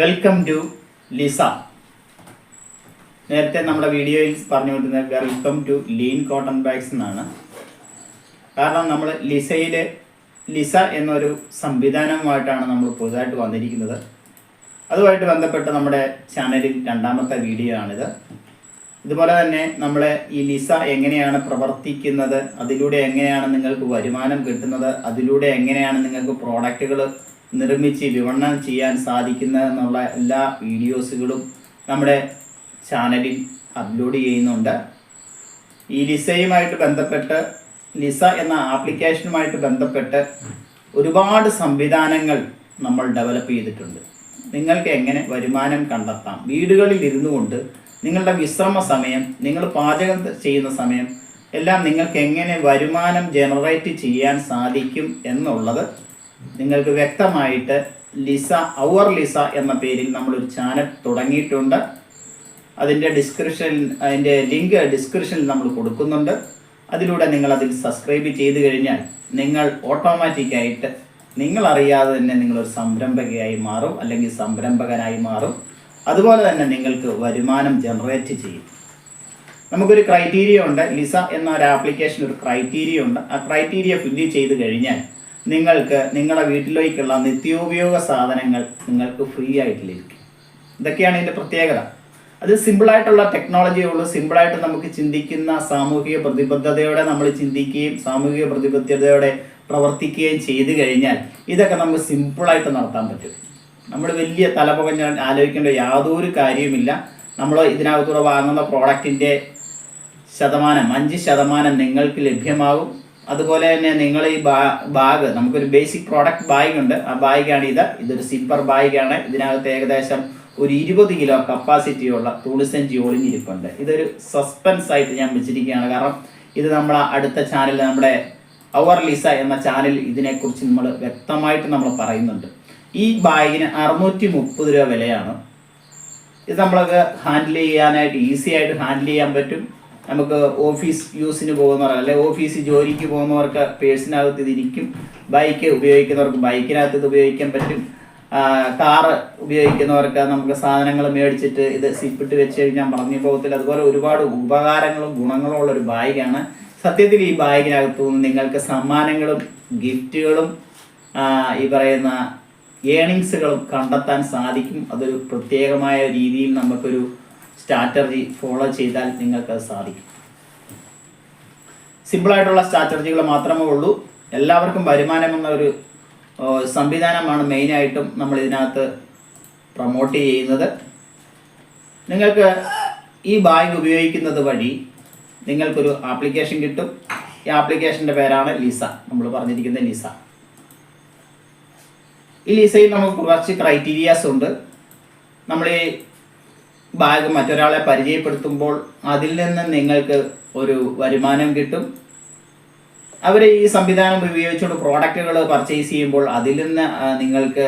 Welcome to Lisa നേരത്തെ നമ്മുടെ വീഡിയോയിൽ പറഞ്ഞുകൊണ്ടിരുന്ന welcome to lean cotton bags എന്നാണ്. കാരണം നമ്മൾ ലിസയിൽ ലിസ എന്നൊരു സംവിധാനവുമായിട്ടാണ് നമ്മൾ പുതുതായിട്ട് വന്നിരിക്കുന്നത്. അതുമായിട്ട് ബന്ധപ്പെട്ട് നമ്മുടെ ചാനലിൽ രണ്ടാമത്തെ വീഡിയോ ആണിത്. ഇതുപോലെ തന്നെ നമ്മളെ ഈ ലിസ എങ്ങനെയാണ് പ്രവർത്തിക്കുന്നത് അതിലൂടെ എങ്ങനെയാണ് നിങ്ങൾക്ക് വരുമാനം കിട്ടുന്നത് അതിലൂടെ എങ്ങനെയാണ് നിങ്ങൾക്ക് പ്രോഡക്റ്റുകൾ നിർമ്മിച്ച് വിപണനം ചെയ്യാൻ സാധിക്കുന്നതെന്നുള്ള എല്ലാ വീഡിയോസുകളും നമ്മുടെ ചാനലിൽ അപ്ലോഡ് ചെയ്യുന്നുണ്ട്. ഈ ലിസയുമായിട്ട് ബന്ധപ്പെട്ട് ലിസ എന്ന ആപ്ലിക്കേഷനുമായിട്ട് ബന്ധപ്പെട്ട് ഒരുപാട് സംവിധാനങ്ങൾ നമ്മൾ ഡെവലപ്പ് ചെയ്തിട്ടുണ്ട്. നിങ്ങൾക്ക് എങ്ങനെ വരുമാനം കണ്ടെത്താം? വീടുകളിൽ ഇരുന്നു കൊണ്ട് നിങ്ങളുടെ വിശ്രമ സമയം നിങ്ങൾ പാചകം ചെയ്യുന്ന സമയം എല്ലാം നിങ്ങൾക്ക് എങ്ങനെ വരുമാനം ജനറേറ്റ് ചെയ്യാൻ സാധിക്കും എന്നുള്ളത് നിങ്ങൾക്ക് വ്യക്തമായിട്ട് ലിസ അവർ ലിസ എന്ന പേരിൽ നമ്മളൊരു ചാനൽ തുടങ്ങിയിട്ടുണ്ട്. അതിന്റെ ഡിസ്ക്രിപ്ഷൻ അതിന്റെ ലിങ്ക് ഡിസ്ക്രിപ്ഷനിൽ നമ്മൾ കൊടുക്കുന്നുണ്ട്. അതിലൂടെ നിങ്ങൾ അതിൽ സബ്സ്ക്രൈബ് ചെയ്ത് കഴിഞ്ഞാൽ നിങ്ങൾ ഓട്ടോമാറ്റിക്കായിട്ട് നിങ്ങൾ അറിയാതെ തന്നെ നിങ്ങളൊരു സംരംഭകയായി മാറും അല്ലെങ്കിൽ സംരംഭകനായി മാറും. അതുപോലെ തന്നെ നിങ്ങൾക്ക് വരുമാനം ജനറേറ്റ് ചെയ്യും. നമുക്കൊരു ക്രൈറ്റീരിയ ഉണ്ട്. ലിസ എന്ന ഒരു ആപ്ലിക്കേഷൻ ഒരു ക്രൈറ്റീരിയ ഉണ്ട്. ആ ക്രൈറ്റീരിയ ഫില്ല് ചെയ്ത് കഴിഞ്ഞാൽ നിങ്ങൾക്ക് നിങ്ങളുടെ വീട്ടിലേക്കുള്ള നിത്യോപയോഗ സാധനങ്ങൾ നിങ്ങൾക്ക് ഫ്രീ ആയിട്ട് ലഭിക്കും ഇതൊക്കെയാണ് ഇതിന്റെ പ്രത്യേകത. അത് സിമ്പിളായിട്ടുള്ള ടെക്നോളജിയേ ഉള്ളൂ. സിമ്പിളായിട്ട് നമുക്ക് ചിന്തിക്കുന്ന സാമൂഹിക പ്രതിബദ്ധതയോടെ നമ്മൾ ചിന്തിക്കുകയും സാമൂഹിക പ്രതിബദ്ധതയോടെ പ്രവർത്തിക്കുകയും ചെയ്തു കഴിഞ്ഞാൽ ഇതൊക്കെ നമുക്ക് സിമ്പിളായിട്ട് നടത്താൻ പറ്റും. നമ്മൾ വലിയ തലപുകഞ്ഞ ആലോചിക്കേണ്ട യാതൊരു കാര്യവുമില്ല. നമ്മൾ ഇതിനകത്തൂടെ വാങ്ങുന്ന പ്രോഡക്റ്റിന്റെ ശതമാനം അഞ്ച് ശതമാനം നിങ്ങൾക്ക് ലഭ്യമാകും. അതുപോലെ തന്നെ നിങ്ങൾ ഈ ബാഗ് നമുക്കൊരു ബേസിക് പ്രോഡക്റ്റ് ബാഗ് ഉണ്ട്. ആ ബാഗാണ് ഇത്. ഇതൊരു സിപ്പർ ബാഗാണ് ഇതിനകത്ത് ഏകദേശം ഒരു ഇരുപത് കിലോ കപ്പാസിറ്റിയുള്ള തുണിസഞ്ചി ഇരിപ്പുണ്ട് ഇതൊരു സസ്പെൻസ് ആയിട്ട് ഞാൻ വെച്ചിരിക്കുകയാണ്. കാരണം ഇത് നമ്മൾ അടുത്ത ചാനൽ നമ്മുടെ അവർ ലിസ എന്ന ചാനൽ ഇതിനെക്കുറിച്ച് നമ്മൾ വ്യക്തമായിട്ട് നമ്മൾ പറയുന്നുണ്ട്. ഈ ബാഗിന് അറുന്നൂറ്റി മുപ്പത് രൂപ വിലയാണ്. ഇത് നമ്മൾക്ക് ഹാൻഡിൽ ചെയ്യാനായിട്ട് ഈസി ആയിട്ട് ഹാൻഡിൽ ചെയ്യാൻ പറ്റും. നമുക്ക് ഓഫീസ് യൂസിന് പോകുന്നവർ അല്ലെ ഓഫീസ് ജോലിക്ക് പോകുന്നവർക്ക് പേഴ്സിനകത്ത് ഇതിരിക്കും ബൈക്ക് ഉപയോഗിക്കുന്നവർക്ക് ബൈക്കിനകത്ത് ഇത് ഉപയോഗിക്കാൻ പറ്റും. കാറ് ഉപയോഗിക്കുന്നവർക്ക് നമുക്ക് സാധനങ്ങൾ മേടിച്ചിട്ട് ഇത് സിപ്പിട്ട് വെച്ച് കഴിഞ്ഞാൽ പറഞ്ഞു പോകത്തില്ല. അതുപോലെ ഒരുപാട് ഉപകാരങ്ങളും ഗുണങ്ങളും ഉള്ള ഒരു ബാഗാണ് സത്യത്തിൽ ഈ ബാഗിനകത്തു നിന്ന് നിങ്ങൾക്ക് സമ്മാനങ്ങളും ഗിഫ്റ്റുകളും ഈ പറയുന്ന ഏണിങ്സുകളും കണ്ടെത്താൻ സാധിക്കും. അതൊരു പ്രത്യേകമായ രീതിയിൽ നമുക്കൊരു സ്ട്രാറ്റജി ഫോളോ ചെയ്താൽ നിങ്ങൾക്ക് സാധിക്കും. സിമ്പിളായിട്ടുള്ള സ്ട്രാറ്റജികൾ മാത്രമേ ഉള്ളൂ. എല്ലാവർക്കും വരുമാനമെന്ന ഒരു സംവിധാനമാണ് മെയിനായിട്ടും നമ്മൾ ഇതിനകത്ത് പ്രൊമോട്ട് ചെയ്യുന്നത്. നിങ്ങൾക്ക് ഈ ബാങ്ക് ഉപയോഗിക്കുന്നത് വഴി നിങ്ങൾക്കൊരു ആപ്ലിക്കേഷൻ കിട്ടും. ഈ ആപ്ലിക്കേഷന്റെ പേരാണ് ലിസ നമ്മൾ പറഞ്ഞിരിക്കുന്ന ലിസ ഈ ലിസയിൽ നമുക്ക് കുറച്ച് ക്രൈറ്റീരിയാസ് ഉണ്ട്. നമ്മൾ ഈ ബാഗ് മറ്റൊരാളെ പരിചയപ്പെടുത്തുമ്പോൾ അതിൽ നിന്ന് നിങ്ങൾക്ക് ഒരു വരുമാനം കിട്ടും. അവർ ഈ സംവിധാനം ഉപയോഗിച്ചുകൊണ്ട് പ്രോഡക്റ്റുകൾ പർച്ചേസ് ചെയ്യുമ്പോൾ അതിൽ നിന്ന് നിങ്ങൾക്ക്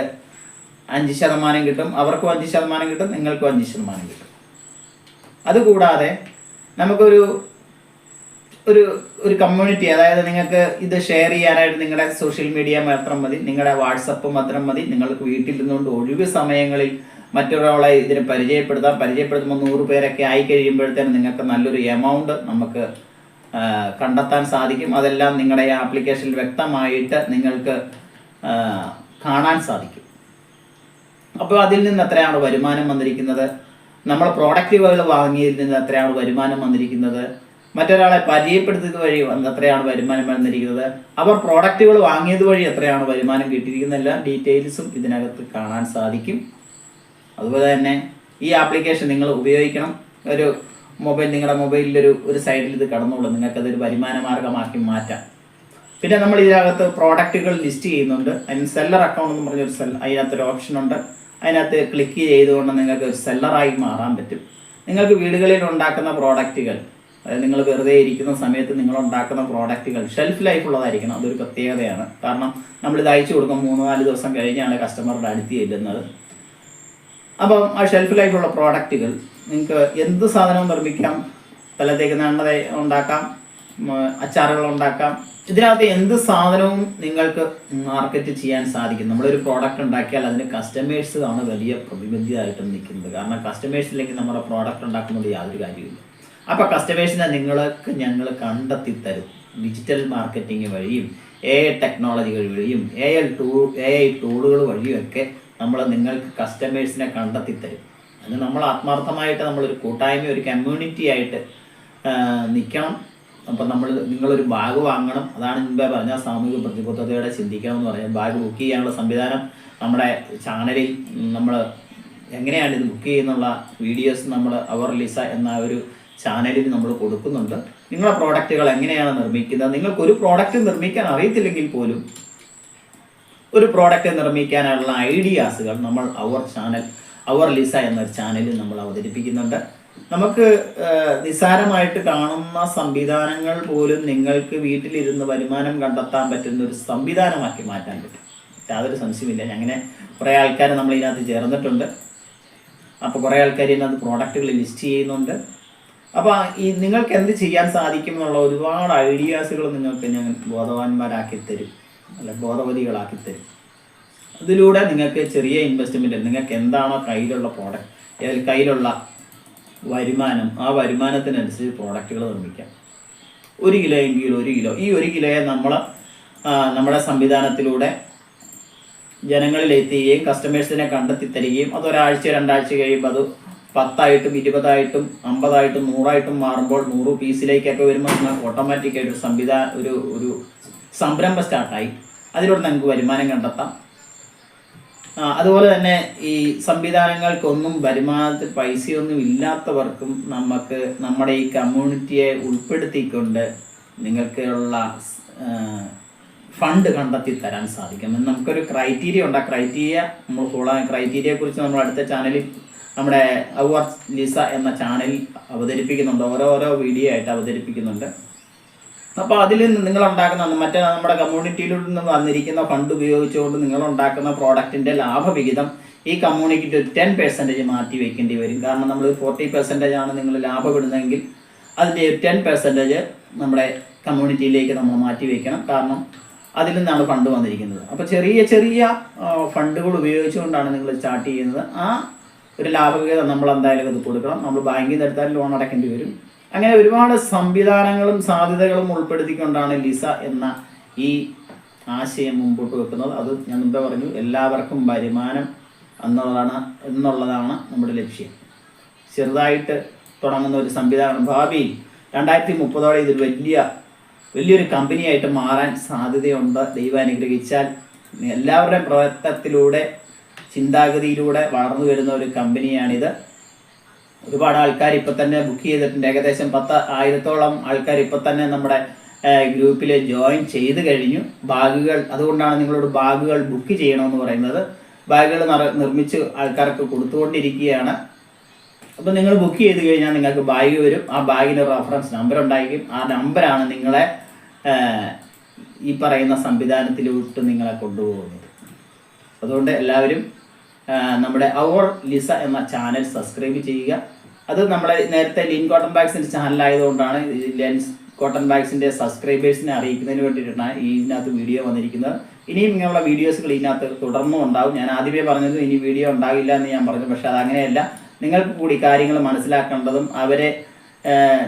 അഞ്ച് ശതമാനം കിട്ടും. അവർക്കും അഞ്ച് ശതമാനം കിട്ടും നിങ്ങൾക്കും അഞ്ച് ശതമാനം കിട്ടും. അതുകൂടാതെ നമുക്കൊരു ഒരു ഒരു കമ്മ്യൂണിറ്റി അതായത് നിങ്ങൾക്ക് ഇത് ഷെയർ ചെയ്യാനായിട്ട് നിങ്ങളുടെ സോഷ്യൽ മീഡിയ മാത്രം മതി നിങ്ങളുടെ വാട്സപ്പ് മാത്രം മതി നിങ്ങൾക്ക് വീട്ടിൽ നിന്നുകൊണ്ട് ഒഴിവ് സമയങ്ങളിൽ മറ്റൊരാളെ ഇതിന് പരിചയപ്പെടുത്താം. പരിചയപ്പെടുത്തുമ്പോൾ നൂറ് പേരൊക്കെ ആയി കഴിയുമ്പോഴത്തേനും നിങ്ങൾക്ക് നല്ലൊരു എമൗണ്ട് നമുക്ക് കണ്ടെത്താൻ സാധിക്കും. അതെല്ലാം നിങ്ങളുടെ ആപ്ലിക്കേഷനിൽ വ്യക്തമായിട്ട് നിങ്ങൾക്ക് കാണാൻ സാധിക്കും. അപ്പോൾ അതിൽ നിന്ന് എത്രയാണ് വരുമാനം വന്നിരിക്കുന്നത്? നമ്മൾ പ്രോഡക്റ്റുകൾ വാങ്ങിയതിൽ നിന്ന് എത്രയാണ് വരുമാനം വന്നിരിക്കുന്നത്? മറ്റൊരാളെ പരിചയപ്പെടുത്തിയത് വഴി എത്രയാണ് വരുമാനം വന്നിരിക്കുന്നത്? അവർ പ്രോഡക്റ്റുകൾ വാങ്ങിയത് വഴി എത്രയാണ് വരുമാനം കിട്ടിയിരിക്കുന്നതെല്ലാം ഡീറ്റെയിൽസും ഇതിനകത്ത് കാണാൻ സാധിക്കും. അതുപോലെ തന്നെ ഈ ആപ്ലിക്കേഷൻ നിങ്ങൾ ഉപയോഗിക്കണം. ഒരു മൊബൈൽ നിങ്ങളുടെ മൊബൈലിൽ ഒരു സൈഡിൽ ഇത് കടന്നോളൂ. നിങ്ങൾക്കതൊരു വരുമാന മാർഗമാക്കി മാറ്റാം. പിന്നെ നമ്മൾ ഇതിനകത്ത് പ്രോഡക്റ്റുകൾ ലിസ്റ്റ് ചെയ്യുന്നുണ്ട്. അതിന് സെല്ലർ അക്കൗണ്ട് എന്ന് പറഞ്ഞൊരു സെൽ അതിനകത്തൊരു ഓപ്ഷൻ ഉണ്ട്. അതിനകത്ത് ക്ലിക്ക് ചെയ്തുകൊണ്ട് നിങ്ങൾക്ക് ഒരു സെല്ലറായി മാറാൻ പറ്റും. നിങ്ങൾക്ക് വീടുകളിൽ ഉണ്ടാക്കുന്ന പ്രോഡക്റ്റുകൾ അതായത് നിങ്ങൾ വെറുതെ ഇരിക്കുന്ന സമയത്ത് നിങ്ങൾ ഉണ്ടാക്കുന്ന പ്രോഡക്റ്റുകൾ ഷെൽഫ് ലൈഫ് ഉള്ളതായിരിക്കണം. അതൊരു പ്രത്യേകതയാണ്. കാരണം നമ്മളിത് അയച്ചു കൊടുക്കും. മൂന്ന് നാല് ദിവസം കഴിഞ്ഞാണ് കസ്റ്റമറുടെ അടുത്ത് ചെല്ലുന്നത്. അപ്പം ആ ഷെൽഫ് ലൈഫുള്ള പ്രോഡക്റ്റുകൾ നിങ്ങൾക്ക് എന്ത് സാധനവും നിർമ്മിക്കാം. തലത്തേക്ക് എണ്ണ ഉണ്ടാക്കാം. അച്ചാറുകൾ ഉണ്ടാക്കാം. ഇതിനകത്ത് എന്ത് സാധനവും നിങ്ങൾക്ക് മാർക്കറ്റ് ചെയ്യാൻ സാധിക്കും. നമ്മളൊരു പ്രോഡക്റ്റ് ഉണ്ടാക്കിയാൽ അതിന് കസ്റ്റമേഴ്സ് ആണ് വലിയ പ്രതിബദ്ധിയായിട്ടും നിൽക്കുന്നത്. കാരണം കസ്റ്റമേഴ്സ് ഇല്ലെങ്കിൽ നമ്മുടെ പ്രോഡക്റ്റ് ഉണ്ടാക്കുന്നത് യാതൊരു കാര്യമില്ല അപ്പോൾ കസ്റ്റമേഴ്സിനെ നിങ്ങൾക്ക് ഞങ്ങൾ കണ്ടെത്തി തരും ഡിജിറ്റൽ മാർക്കറ്റിംഗ് വഴിയും എ ഐ ടെക്നോളജികൾ വഴിയും A I too A I ടൂളുകൾ വഴിയൊക്കെ നമ്മൾ നിങ്ങൾക്ക് കസ്റ്റമേഴ്സിനെ കണ്ടെത്തി തരും അത് നമ്മൾ ആത്മാർത്ഥമായിട്ട് നമ്മളൊരു കൂട്ടായ്മ ഒരു കമ്മ്യൂണിറ്റി ആയിട്ട് നിൽക്കണം അപ്പം നമ്മൾ നിങ്ങളൊരു ബാഗ് വാങ്ങണം. അതാണ് മുമ്പേ പറഞ്ഞ സാമൂഹിക പ്രതിബദ്ധതയോടെ ചിന്തിക്കണം എന്ന് പറയാം. ബാഗ് ബുക്ക് ചെയ്യാനുള്ള സംവിധാനം നമ്മുടെ ചാനലിൽ നമ്മൾ എങ്ങനെയാണ് ഇത് ബുക്ക് ചെയ്യുന്നുള്ള വീഡിയോസ് നമ്മൾ അവർ ലിസ എന്ന ഒരു ചാനലിൽ നമ്മൾ കൊടുക്കുന്നുണ്ട്. നിങ്ങളുടെ പ്രോഡക്റ്റുകൾ എങ്ങനെയാണ് നിർമ്മിക്കുന്നത്? നിങ്ങൾക്കൊരു പ്രോഡക്റ്റ് നിർമ്മിക്കാൻ അറിയത്തില്ലെങ്കിൽ പോലും ഒരു പ്രോഡക്റ്റ് നിർമ്മിക്കാനുള്ള ഐഡിയാസുകൾ നമ്മൾ അവർ ചാനൽ അവർ ലിസ എന്ന ചാനലിൽ നമ്മൾ അവതരിപ്പിക്കുന്നുണ്ട്. നമുക്ക് നിസ്സാരമായിട്ട് കാണുന്ന സംവിധാനങ്ങൾ പോലും നിങ്ങൾക്ക് വീട്ടിലിരുന്ന് വരുമാനം കണ്ടെത്താൻ പറ്റുന്ന ഒരു സംവിധാനമാക്കി മാറ്റാൻ പറ്റും. യാതൊരു സംശയമില്ല അങ്ങനെ കുറേ ആൾക്കാർ നമ്മൾ ഇതിനകത്ത് ചേർന്നിട്ടുണ്ട്. അപ്പോൾ കുറേ ആൾക്കാർ ഇതിനകത്ത് പ്രോഡക്റ്റുകൾ ലിസ്റ്റ് ചെയ്യുന്നുണ്ട്. അപ്പോൾ ഈ നിങ്ങൾക്ക് എന്ത് ചെയ്യാൻ സാധിക്കും എന്നുള്ള ഒരുപാട് ഐഡിയാസുകൾ നിങ്ങൾക്ക് ഞാൻ ബോധവാന്മാരാക്കി തരും. അല്ല ബോധവതികളാക്കി തരും. അതിലൂടെ നിങ്ങൾക്ക് ചെറിയ ഇൻവെസ്റ്റ്മെന്റ് നിങ്ങൾക്ക് എന്താണോ കയ്യിലുള്ള പ്രോഡക്റ്റ് കയ്യിലുള്ള വരുമാനം ആ വരുമാനത്തിനനുസരിച്ച് പ്രോഡക്റ്റുകൾ നിർമ്മിക്കാം. ഒരു കിലോ എങ്കിൽ ഒരു കിലോ. ഈ ഒരു കിലോയെ നമ്മൾ നമ്മുടെ സംവിധാനത്തിലൂടെ ജനങ്ങളിൽ എത്തുകയും കസ്റ്റമേഴ്സിനെ കണ്ടെത്തി തരികയും അത് ഒരാഴ്ച രണ്ടാഴ്ച കഴിയുമ്പോൾ അത് പത്തായിട്ടും ഇരുപതായിട്ടും അമ്പതായിട്ടും നൂറായിട്ടും മാറുമ്പോൾ നൂറ് പീസിലേക്കൊക്കെ വരുമ്പോൾ ഓട്ടോമാറ്റിക്കായിട്ട് സംവിധാന ഒരു ഒരു സംരംഭം സ്റ്റാർട്ടായി അതിലൂടെ നമുക്ക് വരുമാനം കണ്ടെത്താം. അതുപോലെ തന്നെ ഈ സംവിധാനങ്ങൾക്കൊന്നും വരുമാനത്തിൽ പൈസയൊന്നും ഇല്ലാത്തവർക്കും നമുക്ക് നമ്മുടെ ഈ കമ്മ്യൂണിറ്റിയെ ഉൾപ്പെടുത്തിക്കൊണ്ട് നിങ്ങൾക്കുള്ള ഫണ്ട് കണ്ടെത്തി തരാൻ സാധിക്കും നമുക്കൊരു ക്രൈറ്റീരിയ ഉണ്ട്. ആ ക്രൈറ്റീരിയ നമ്മൾ ക്രൈറ്റീരിയയെ കുറിച്ച് നമ്മൾ അടുത്ത ചാനലിൽ നമ്മുടെ അവർ ലിസ എന്ന ചാനൽ അവതരിപ്പിക്കുന്നുണ്ട്. ഓരോ ഓരോ വീഡിയോ ആയിട്ട് അവതരിപ്പിക്കുന്നുണ്ട്. അപ്പോൾ അതിൽ നിങ്ങൾ ഉണ്ടാക്കുന്ന മറ്റേ നമ്മുടെ കമ്മ്യൂണിറ്റിയിൽ നിന്ന് വന്നിരിക്കുന്ന ഫണ്ട് ഉപയോഗിച്ചുകൊണ്ട് നിങ്ങൾ ഉണ്ടാക്കുന്ന പ്രോഡക്റ്റിന്റെ ലാഭവിഹിതം ഈ കമ്മ്യൂണിറ്റി ഒരു ടെൻ പെർസെന്റേജ് മാറ്റി വെക്കേണ്ടി വരും. കാരണം നമ്മൾ ഫോർട്ടി പെർസെന്റേജ് ആണ് നിങ്ങൾ ലാഭമിടുന്നതെങ്കിൽ അതിന്റെ ടെൻ പെർസെന്റേജ് നമ്മുടെ കമ്മ്യൂണിറ്റിയിലേക്ക് നമ്മൾ മാറ്റി വെക്കണം. കാരണം അതിൽ നിന്നാണ് ഫണ്ട് വന്നിരിക്കുന്നത്. അപ്പോൾ ചെറിയ ചെറിയ ഫണ്ടുകൾ ഉപയോഗിച്ചുകൊണ്ടാണ് നിങ്ങൾ സ്റ്റാർട്ട് ചെയ്യുന്നത്. ആ ഒരു ലാഭവിഹിതം നമ്മൾ എന്തായാലും അത് കൊടുക്കണം. നമ്മൾ ബാങ്കിൽ നിന്ന് എടുത്താൽ ലോൺ അടയ്ക്കേണ്ടി വരും. അങ്ങനെ ഒരുപാട് സംവിധാനങ്ങളും സാധ്യതകളും ഉൾപ്പെടുത്തിക്കൊണ്ടാണ് ലിസ എന്ന ഈ ആശയം മുമ്പോട്ട് വെക്കുന്നത്. അത് ഞാൻ എന്താ പറഞ്ഞു എല്ലാവർക്കും വരുമാനം എന്നുള്ളതാണ് എന്നുള്ളതാണ് നമ്മുടെ ലക്ഷ്യം. ചെറുതായിട്ട് തുടങ്ങുന്ന ഒരു സംവിധാനം. ഭാവി രണ്ടായിരത്തി മുപ്പതോടെ ഇതിൽ വലിയ വലിയൊരു കമ്പനിയായിട്ട് മാറാൻ സാധ്യതയുണ്ട്. ദൈവം അനുഗ്രഹിച്ചാൽ എല്ലാവരുടെയും പ്രവർത്തനത്തിലൂടെ ചിന്താഗതിയിലൂടെ വളർന്നു വരുന്ന ഒരു കമ്പനിയാണിത്. ഒരുപാട് ആൾക്കാർ ഇപ്പൊ തന്നെ ബുക്ക് ചെയ്തിട്ടുണ്ട്. ഏകദേശം പത്ത് ആയിരത്തോളം ആൾക്കാർ ഇപ്പൊ തന്നെ നമ്മുടെ ഗ്രൂപ്പിൽ ജോയിൻ ചെയ്ത് കഴിഞ്ഞു. ബാഗുകൾ അതുകൊണ്ടാണ് നിങ്ങളോട് ബാഗുകൾ ബുക്ക് ചെയ്യണമെന്ന് പറയുന്നത്. ബാഗുകൾ നിർമ്മിച്ച് ആൾക്കാർക്ക് കൊടുത്തുകൊണ്ടിരിക്കുകയാണ്. അപ്പോൾ നിങ്ങൾ ബുക്ക് ചെയ്ത് കഴിഞ്ഞാൽ നിങ്ങൾക്ക് ബാഗ് വരും. ആ ബാഗിന് റഫറൻസ് നമ്പർ ഉണ്ടായിരിക്കും. ആ നമ്പറാണ് നിങ്ങളെ ഈ പറയുന്ന സംവിധാനത്തിലോട്ട് നിങ്ങളെ കൊണ്ടുപോകുന്നത്. അതുകൊണ്ട് എല്ലാവരും നമ്മുടെ അവർ ലിസ എന്ന ചാനൽ സബ്സ്ക്രൈബ് ചെയ്യുക. അത് നമ്മളെ നേരത്തെ ലിൻ കോട്ടൺ ബാഗ്സിന്റെ ചാനലായതുകൊണ്ടാണ് ലെൻസ് കോട്ടൺ ബാഗ്സിന്റെ സബ്സ്ക്രൈബേഴ്സിനെ അറിയിക്കുന്നതിന് വേണ്ടിയിട്ടാണ് ഇതിനകത്ത് വീഡിയോ വന്നിരിക്കുന്നത്. ഇനിയും ഇങ്ങനെയുള്ള വീഡിയോസുകൾ ഇതിനകത്ത് തുടർന്നും ഉണ്ടാവും. ഞാൻ ആദ്യമേ പറഞ്ഞത് ഇനി വീഡിയോ ഉണ്ടാകില്ല എന്ന് ഞാൻ പറഞ്ഞു. പക്ഷെ അത് അങ്ങനെയല്ല. നിങ്ങൾക്ക് കൂടി കാര്യങ്ങൾ മനസ്സിലാക്കേണ്ടതും അവരെ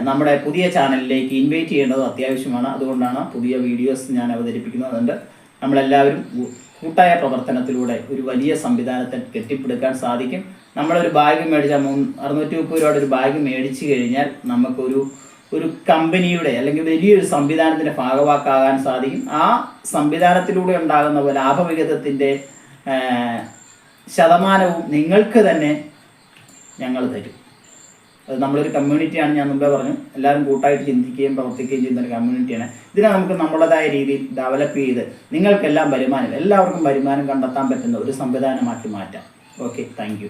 നമ്മുടെ പുതിയ ചാനലിലേക്ക് ഇൻവൈറ്റ് ചെയ്യേണ്ടതും അത്യാവശ്യമാണ്. അതുകൊണ്ടാണ് പുതിയ വീഡിയോസ് ഞാൻ അവതരിപ്പിക്കുന്നത്. അതുകൊണ്ട് നമ്മളെല്ലാവരും കൂട്ടായ പ്രവർത്തനത്തിലൂടെ ഒരു വലിയ സംവിധാനത്തെ കെട്ടിപ്പടുക്കാൻ സാധിക്കും. നമ്മളൊരു ബാഗ് മേടിച്ചാൽ മൂന്ന് അറുന്നൂറ്റി മുപ്പത് രൂപയുടെ ഒരു ബാഗ് മേടിച്ചു കഴിഞ്ഞാൽ നമുക്കൊരു ഒരു കമ്പനിയുടെ അല്ലെങ്കിൽ വലിയൊരു സംവിധാനത്തിന്റെ ഭാഗവാക്കാകാൻ സാധിക്കും. ആ സംവിധാനത്തിലൂടെ ഉണ്ടാകുന്ന ലാഭവിഹിതത്തിന്റെ ശതമാനവും നിങ്ങൾക്ക് തന്നെ ഞങ്ങൾ തരും. അത് നമ്മളൊരു കമ്മ്യൂണിറ്റിയാണ് ഞാൻ മുമ്പേ പറഞ്ഞു. എല്ലാവരും കൂട്ടായിട്ട് ചിന്തിക്കുകയും പ്രവർത്തിക്കുകയും ചെയ്യുന്ന ഒരു കമ്മ്യൂണിറ്റിയാണ് ഇതിനെ നമുക്ക് നമ്മുടേതായ രീതിയിൽ ഡെവലപ്പ് ചെയ്ത് നിങ്ങൾക്കെല്ലാം വരുമാനം എല്ലാവർക്കും വരുമാനം കണ്ടെത്താൻ പറ്റുന്ന ഒരു സംവിധാനമാക്കി മാറ്റാം. Okay thank